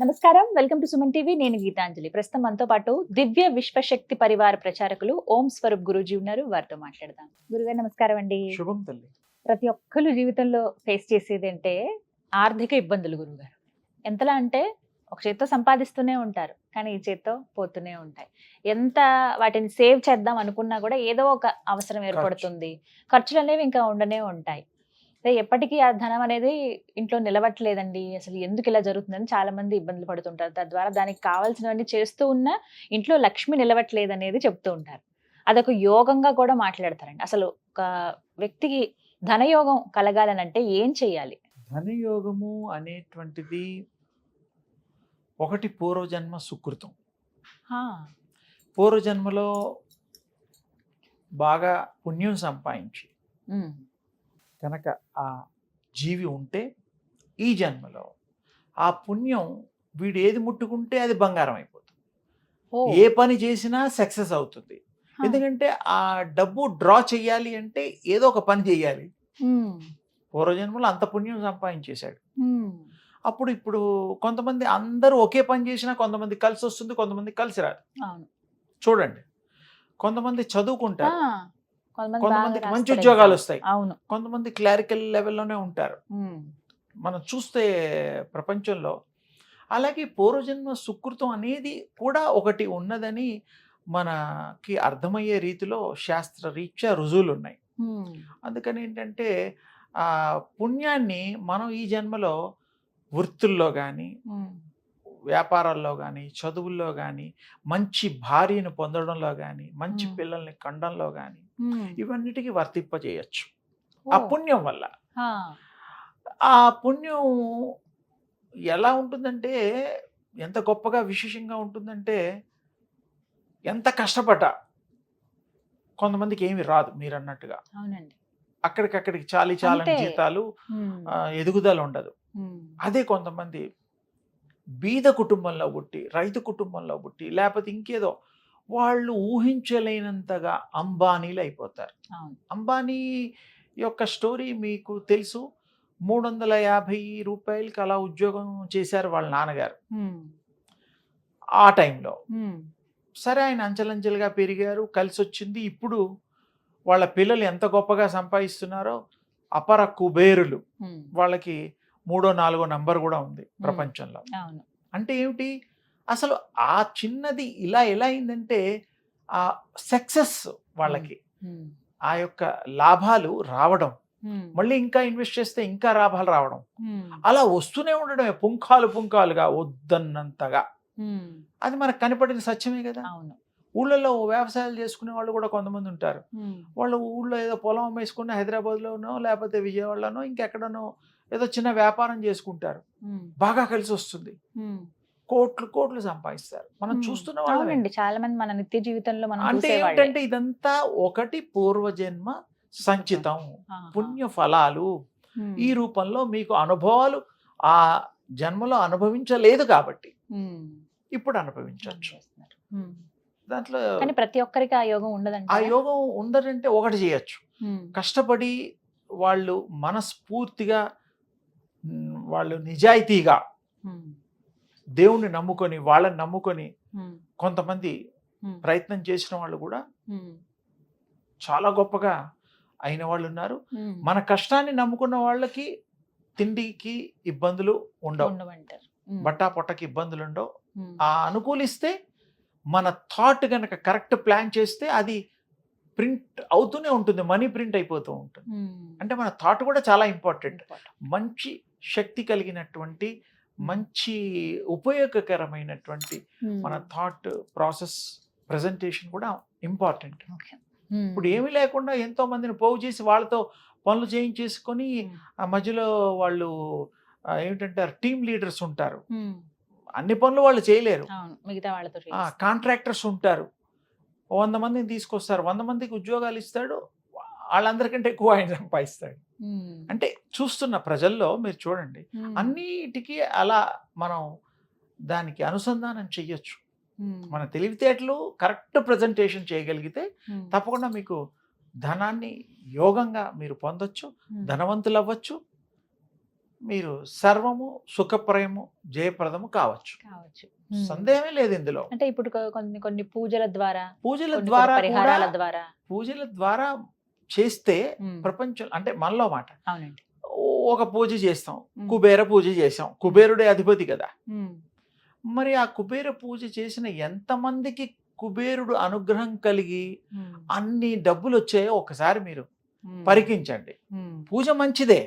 నమస్కారం. Welcome to Suman TV. నేను గీతాంజలి. ప్రస్తుతం మనతో పాటు దివ్య విశ్వశక్తి పరివార ప్రచారకులు ఓం స్వరూప్ గురూజీ ఉన్నారు. వారితో మాట్లాడదాం. గురుగారు నమస్కారం అండి. శుభం తల్లి. ప్రతి ఒక్కరు జీవితంలో ఫేస్ చేసేది అంటే ఆర్థిక ఇబ్బందులు గురుగారు. ఎంతలా అంటే ఒక చేత్తో సంపాదిస్తూనే ఉంటారు కానీ ఈ చేత్తో పోతూనే ఉంటాయి. ఎంత వాటిని సేవ్ చేద్దాం అనుకున్నా కూడా ఏదో ఒక అవసరం ఏర్పడుతుంది. ఖర్చులు అనేవి ఇంకా ఉండనే ఉంటాయి. అదే ఎప్పటికీ ఆ ధనం అనేది ఇంట్లో నిలవట్లేదండి అసలు ఎందుకు ఇలా జరుగుతుందని చాలా మంది ఇబ్బందులు పడుతుంటారు. తద్వారా దానికి కావాల్సినవన్నీ చేస్తూ ఉన్నా ఇంట్లో లక్ష్మి నిలవట్లేదు అనేది చెప్తూ ఉంటారు. అదొక యోగంగా కూడా మాట్లాడతారండి. అసలు ఒక వ్యక్తికి ధనయోగం కలగాలనంటే ఏం చేయాలి ధనయోగము అనేటువంటిది ఒకటి పూర్వజన్మ సుకృతం. పూర్వజన్మలో బాగా పుణ్యం సంపాదించి కనుక ఆ జీవి ఉంటే ఈ జన్మలో ఆ పుణ్యం వీడు ఏది ముట్టుకుంటే అది బంగారం అయిపోతుంది. ఏ పని చేసినా సక్సెస్ అవుతుంది. ఎందుకంటే ఆ డబ్బు డ్రా చేయాలి అంటే ఏదో ఒక పని చేయాలి. పూర్వజన్మలో అంత పుణ్యం సంపాదించేశాడు. అప్పుడు ఇప్పుడు కొంతమంది అందరూ ఒకే పని చేసినా కొంతమంది కలిసి వస్తుంది కొంతమంది కలిసి రాదు. చూడండి. కొంతమంది చదువుకుంటారు. కొంతమందికి మంచి ఉద్యోగాలు. వస్తాయి. అవును. కొంతమంది క్లారికల్ లెవెల్లోనే ఉంటారు. మనం చూస్తే ప్రపంచంలో అలాగే పూర్వజన్మ సుకృతం అనేది కూడా ఒకటి ఉన్నదని మనకి అర్థమయ్యే రీతిలో శాస్త్ర రీత్యా రుజువులు ఉన్నాయి అందుకని ఏంటంటే ఆ పుణ్యాన్ని మనం ఈ జన్మలో వృత్తుల్లో కానీ వ్యాపారాల్లో కానీ చదువుల్లో కానీ మంచి భార్యను పొందడంలో కానీ మంచి. పిల్లల్ని కండంలో కానీ ఇవన్నిటికీ వర్తింపజేయచ్చు ఆ పుణ్యం వల్ల. ఆ పుణ్యం ఎలా ఉంటుందంటే ఎంత గొప్పగా విశేషంగా ఉంటుందంటే ఎంత కష్టపడ్డా కొంతమందికి ఏమి రాదు మీరు అన్నట్టుగా అవునండి. అక్కడికక్కడికి చాలి చాలని. జీతాలు ఎదుగుదల ఉండదు. అదే కొంతమంది బీద కుటుంబంలో పుట్టి రైతు కుటుంబంలో పుట్టి లేకపోతే ఇంకేదో వాళ్ళు ఊహించలేనంతగా అంబానీలు అయిపోతారు. అంబానీ యొక్క స్టోరీ మీకు తెలుసు. మూడు వందల యాభై రూపాయలకి అలా ఉద్యోగం చేశారు వాళ్ళ నాన్నగారు. ఆ టైంలో. సరే ఆయన అంచెలంచెలుగా పెరిగారు కలిసి వచ్చింది ఇప్పుడు వాళ్ళ పిల్లలు ఎంత గొప్పగా సంపాదిస్తున్నారో అపర కుబేరులు. వాళ్ళకి మూడో నాలుగో నంబర్ కూడా ఉంది ప్రపంచంలో. అంటే ఏమిటి? అసలు ఆ చిన్నది ఇలా ఎలా అయిందంటే ఆ సక్సెస్ వాళ్ళకి. ఆ యొక్క లాభాలు రావడం. మళ్ళీ ఇంకా ఇన్వెస్ట్ చేస్తే ఇంకా లాభాలు రావడం. అలా వస్తూనే ఉండడమే పుంఖాలు పుంఖాలుగా వద్దన్నంతగా. అది మనకు కనపడిన సత్యమే కదా. అవును. ఊళ్ళలో వ్యవసాయాలు చేసుకునే వాళ్ళు కూడా కొంతమంది ఉంటారు. వాళ్ళు ఊళ్ళో ఏదో పొలం అమ్మేసుకుని హైదరాబాద్లోనో లేకపోతే విజయవాడలోనో ఇంకెక్కడనో ఏదో చిన్న వ్యాపారం చేసుకుంటారు. బాగా కలిసి వస్తుంది. కోట్లు కోట్లు సంపాదిస్తారు. మనం చూస్తున్న వాళ్ళమే. అవునండి. చాలా మంది మన నిత్య జీవితంలో మనం అంటే. ఏమిటంటే ఇదంతా ఒకటి పూర్వజన్మ సంచితం. పుణ్య ఫలాలు ఈ రూపంలో మీకు అనుభవాలు ఆ జన్మలో అనుభవించలేదు కాబట్టి ఇప్పుడు అనుభవించవచ్చు. దాంట్లో కానీ ప్రతి ఒక్కరికి ఆ యోగం ఉండదండి ఆ యోగం ఉందంటే ఒకటి చేయొచ్చు. కష్టపడి వాళ్ళు మనస్ఫూర్తిగా వాళ్ళు నిజాయితీగా దేవుణ్ణి నమ్ముకొని వాళ్ళని నమ్ముకొని కొంతమంది ప్రయత్నం చేసిన వాళ్ళు కూడా చాలా గొప్పగా అయిన వాళ్ళు ఉన్నారు. మన కష్టాన్ని నమ్ముకున్న వాళ్ళకి తిండికి ఇబ్బందులు ఉండవు. బట్టా పొట్టకి ఇబ్బందులు ఉండవు. ఆ అనుకూలిస్తే మన థాట్ గనక కరెక్ట్ ప్లాన్ చేస్తే అది ప్రింట్ అవుతూనే ఉంటుంది. మనీ ప్రింట్ అయిపోతూ ఉంటుంది. అంటే మన థాట్ కూడా చాలా ఇంపార్టెంట్. మంచి శక్తి కలిగినటువంటి మంచి ఉపయోగకరమైనటువంటి మన థాట్ ప్రాసెస్ ప్రజెంటేషన్ కూడా ఇంపార్టెంట్. ఇప్పుడు ఏమీ లేకుండా ఎంతో మందిని పోగు చేసి వాళ్ళతో పనులు చేయించేసుకొని ఆ మధ్యలో వాళ్ళు ఏమిటంటారు టీమ్ లీడర్స్ ఉంటారు. అన్ని పనులు వాళ్ళు చేయలేరు. మిగతా వాళ్ళతో. కాంట్రాక్టర్స్ ఉంటారు. వంద మందిని తీసుకొస్తారు. వంద మందికి ఉద్యోగాలు ఇస్తాడు. వాళ్ళందరికంటే ఎక్కువ ఆయన సంపాదిస్తాడు. అంటే చూస్తున్న ప్రజల్లో మీరు చూడండి అన్నిటికీ అలా మనం దానికి అనుసంధానం చెయ్యొచ్చు. మన తెలివితేటలు కరెక్ట్ ప్రజెంటేషన్ చేయగలిగితే తప్పకుండా మీకు ధనాన్ని యోగంగా మీరు పొందొచ్చు ధనవంతులు అవ్వచ్చు మీరు సర్వము సుఖప్రయము జయప్రదము కావచ్చు. కావచ్చు. సందేహమే లేదు ఇందులో. అంటే ఇప్పుడు కొన్ని కొన్ని పూజల ద్వారా పూజల ద్వారా. పూజల ద్వారా చేస్తే ప్రపంచం అంటే మనలో మాట. ఒక పూజ చేస్తాం కుబేర పూజ చేసాం కుబేరుడే అధిపతి కదా. మరి ఆ కుబేర పూజ చేసిన ఎంతమందికి కుబేరుడు అనుగ్రహం కలిగి అన్ని డబ్బులు వచ్చాయో ఒకసారి మీరు పరికించండి. పూజ మంచిదే.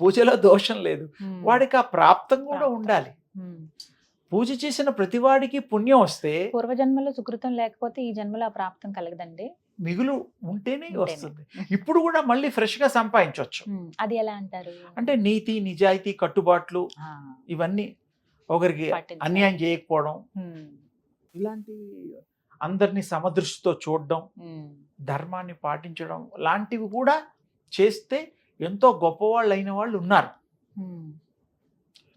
పూజలో దోషం లేదు. వాడికి ఆ ప్రాప్తం కూడా. ఉండాలి. పూజ చేసిన ప్రతివాడికి పుణ్యం వస్తే పూర్వజన్మలో సుకృతం లేకపోతే ఈ జన్మలో ఆ ప్రాప్తం కలగదండి. మిగులు ఉంటేనే. వస్తుంది. ఇప్పుడు కూడా మళ్ళీ ఫ్రెష్గా సంపాదించవచ్చు అది ఎలా అంటారు? అంటే నీతి నిజాయితీ కట్టుబాట్లు ఇవన్నీ ఒకరికి. అన్యాయం చేయకపోవడం. ఇలాంటి అందరినీ సమదృష్టితో చూడడం ధర్మాన్ని పాటించడం లాంటివి కూడా చేస్తే ఎంతో గొప్పవాళ్ళు అయిన వాళ్ళు ఉన్నారు. ఉమ్,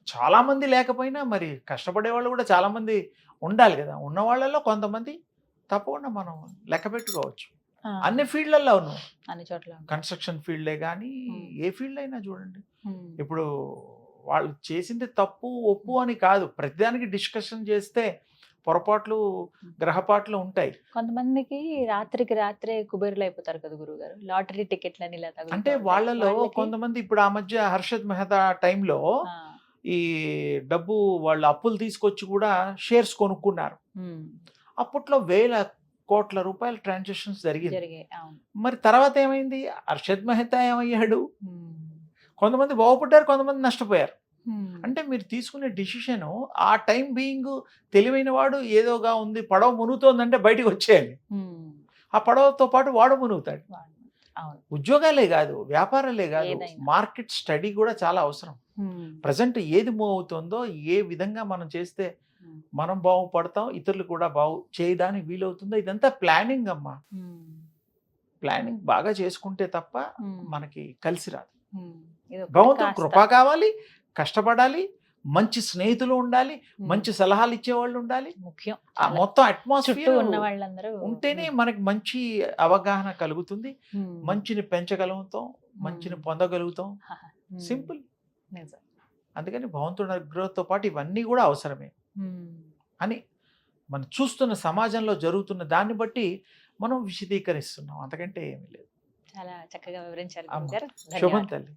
చాలా మంది లేకపోయినా మరి కష్టపడే వాళ్ళు కూడా చాలా మంది ఉండాలి కదా. ఉన్న వాళ్ళలో కొంతమంది తప్పకుండా మనం లెక్క పెట్టుకోవచ్చు. అన్ని ఫీల్డ్లలో ఉన్నాం అన్ని చోట్ల. కన్స్ట్రక్షన్ ఫీల్డే కానీ. ఏ ఫీల్డ్ అయినా చూడండి ఇప్పుడు వాళ్ళు చేసింది తప్పు ఒప్పు అని కాదు. ప్రతిదానికి డిస్కషన్ చేస్తే పొరపాట్లు గ్రహపాట్లు ఉంటాయి. కొంతమందికి రాత్రికి రాత్రే కుబేరులు అయిపోతారు కదా గురువు గారు లాటరీ టికెట్లని ఇలా అంటే. వాళ్ళలో కొంతమంది ఇప్పుడు ఆ మధ్య హర్షద్ మెహతా టైంలో ఈ డబ్బు వాళ్ళు అప్పులు తీసుకొచ్చి కూడా షేర్స్ కొనుక్కున్నారు. అప్పట్లో వేల కోట్ల రూపాయల ట్రాన్సాక్షన్స్ జరిగింది. మరి తర్వాత ఏమైంది? హర్షద్ మెహతా ఏమయ్యాడు? కొంతమంది బాగుపడ్డారు కొంతమంది నష్టపోయారు. అంటే మీరు తీసుకునే డిసిషన్ ఆ టైం బీయింగ్ తెలివైన వాడు ఏదోగా ఉంది పడవ మునుగుతోందంటే బయటికి వచ్చేయాలి ఉమ్, ఆ పడవతో పాటు వాడు మునుగుతాడు. ఉద్యోగాలే కాదు వ్యాపారాలే కాదు. మార్కెట్ స్టడీ కూడా చాలా అవసరం. ప్రజెంట్ ఏది మూవ్ అవుతుందో ఏ విధంగా మనం చేస్తే మనం బాగుపడతాం ఇతరులు కూడా బాగు చేయడానికి వీలవుతుందో ఇదంతా ప్లానింగ్ అమ్మా. ప్లానింగ్ బాగా చేసుకుంటే తప్ప మనకి కలిసి రాదు. భగవంతుడు. కృప కావాలి కష్టపడాలి మంచి స్నేహితులు ఉండాలి మంచి సలహాలు ఇచ్చేవాళ్ళు ఉండాలి. ముఖ్యం. మొత్తం అట్మాస్ఫియర్ ఉన్న వాళ్ళందరూ ఉంటేనే మనకి మంచి అవగాహన కలుగుతుంది మంచిని పెంచగలుగుతాం మంచిని. పొందగలుగుతాం. సింపుల్. అందుకని భగవంతుడి అనుగ్రహంతో పాటు ఇవన్నీ కూడా అవసరమే. అని మనం చూస్తున్న సమాజంలో జరుగుతున్న దాన్ని బట్టి మనం విశదీకరిస్తున్నాం. అంతకంటే ఏమీ లేదు. చాలా చక్కగా వివరించారు శుభం తల్లి.